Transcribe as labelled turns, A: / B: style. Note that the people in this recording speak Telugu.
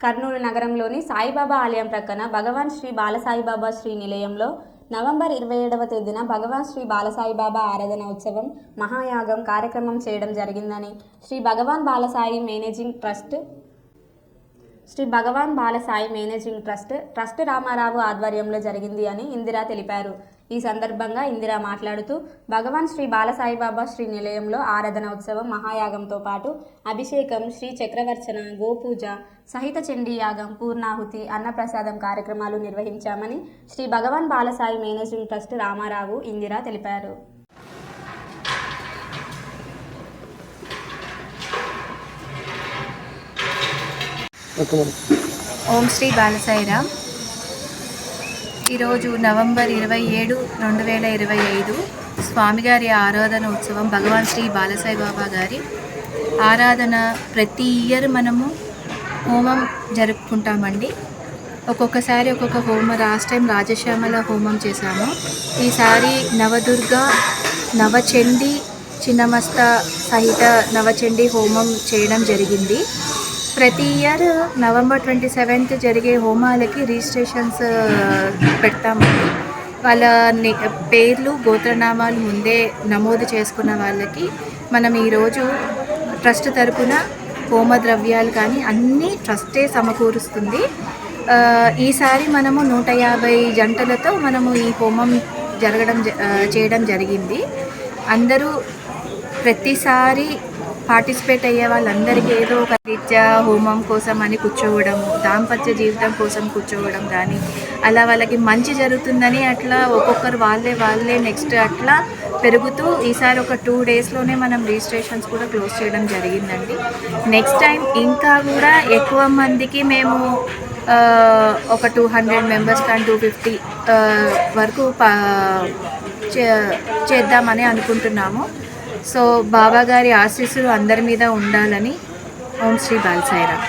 A: కర్నూలు నగరంలోని సాయిబాబా ఆలయం ప్రక్కన భగవాన్ శ్రీ బాలసాయిబాబా శ్రీ నిలయంలో నవంబర్ ఇరవై ఏడవ తేదీన భగవాన్ శ్రీ బాలసాయిబాబా ఆరాధన ఉత్సవం మహాయాగం కార్యక్రమం చేయడం జరిగిందని Shri Bhagavan Balasai managing trust Shri Bhagavan Balasai managing trust trust Ramarao ఆధ్వర్యంలో జరిగింది అని ఇందిరా తెలిపారు. ఈ సందర్భంగా ఇందిరా మాట్లాడుతూ భగవాన్ శ్రీ బాలసాయిబాబా శ్రీ నిలయంలో ఆరాధన ఉత్సవం మహాయాగంతో పాటు అభిషేకం శ్రీ చక్రవర్చన గోపూజ సహిత చండీ యాగం పూర్ణాహుతి అన్నప్రసాదం కార్యక్రమాలు నిర్వహించామని శ్రీ భగవాన్ బాలసాయి మేనేజింగ్ ట్రస్ట్ రామారావు ఇందిరా తెలిపారు.
B: ఓం శ్రీ బాలసాయిరామ్. ఈరోజు నవంబర్ ఇరవై ఏడు రెండు వేల ఇరవై ఐదు స్వామిగారి ఆరాధన ఉత్సవం భగవాన్ శ్రీ బాలసాయి బాబా గారి ఆరాధన ప్రతి ఇయర్ మనము హోమం జరుపుకుంటామండి. ఒక్కొక్కసారి ఒక్కొక్క హోమం లాస్ట్ టైం రాజశ్యామల హోమం చేశాము. ఈసారి నవదుర్గ నవచండి చిన్నమస్త సహిత నవచండి హోమం చేయడం జరిగింది. ప్రతి ఇయర్ నవంబర్ ట్వంటీ సెవెంత్ జరిగే హోమాలకి రిజిస్ట్రేషన్స్ పెడతామండి. వాళ్ళ పేర్లు గోత్రనామాలు ముందే నమోదు చేసుకున్న వాళ్ళకి మనం ఈరోజు ట్రస్ట్ తరపున హోమ ద్రవ్యాలు కానీ అన్నీ ట్రస్టే సమకూరుస్తుంది. ఈసారి మనము నూట యాభై జంటలతో మనము ఈ హోమం జరగడం జ- చేయడం జరిగింది. అందరూ ప్రతిసారి పార్టిసిపేట్ అయ్యే వాళ్ళందరికీ ఏదో ఒక నిత్య హోమం కోసం అని కూర్చోవడం దాంపత్య జీవితం కోసం కూర్చోవడం కానీ అలా వాళ్ళకి మంచి జరుగుతుందని అట్లా ఒక్కొక్కరు వాళ్ళే వాళ్ళే నెక్స్ట్ అట్లా పెరుగుతూ ఈసారి ఒక టూ డేస్లోనే మనం రిజిస్ట్రేషన్స్ కూడా క్లోజ్ చేయడం జరిగిందండి. నెక్స్ట్ టైం ఇంకా కూడా ఎక్కువ మందికి మేము ఒక టూ హండ్రెడ్ మెంబర్స్ కానీ టూ ఫిఫ్టీ వరకు చే- చేద్దామని అనుకుంటున్నాము. సో బాబా గారి ఆశీస్సులు అందరి మీద ఉండాలని ఓం శ్రీ బాలసాయిరామ్.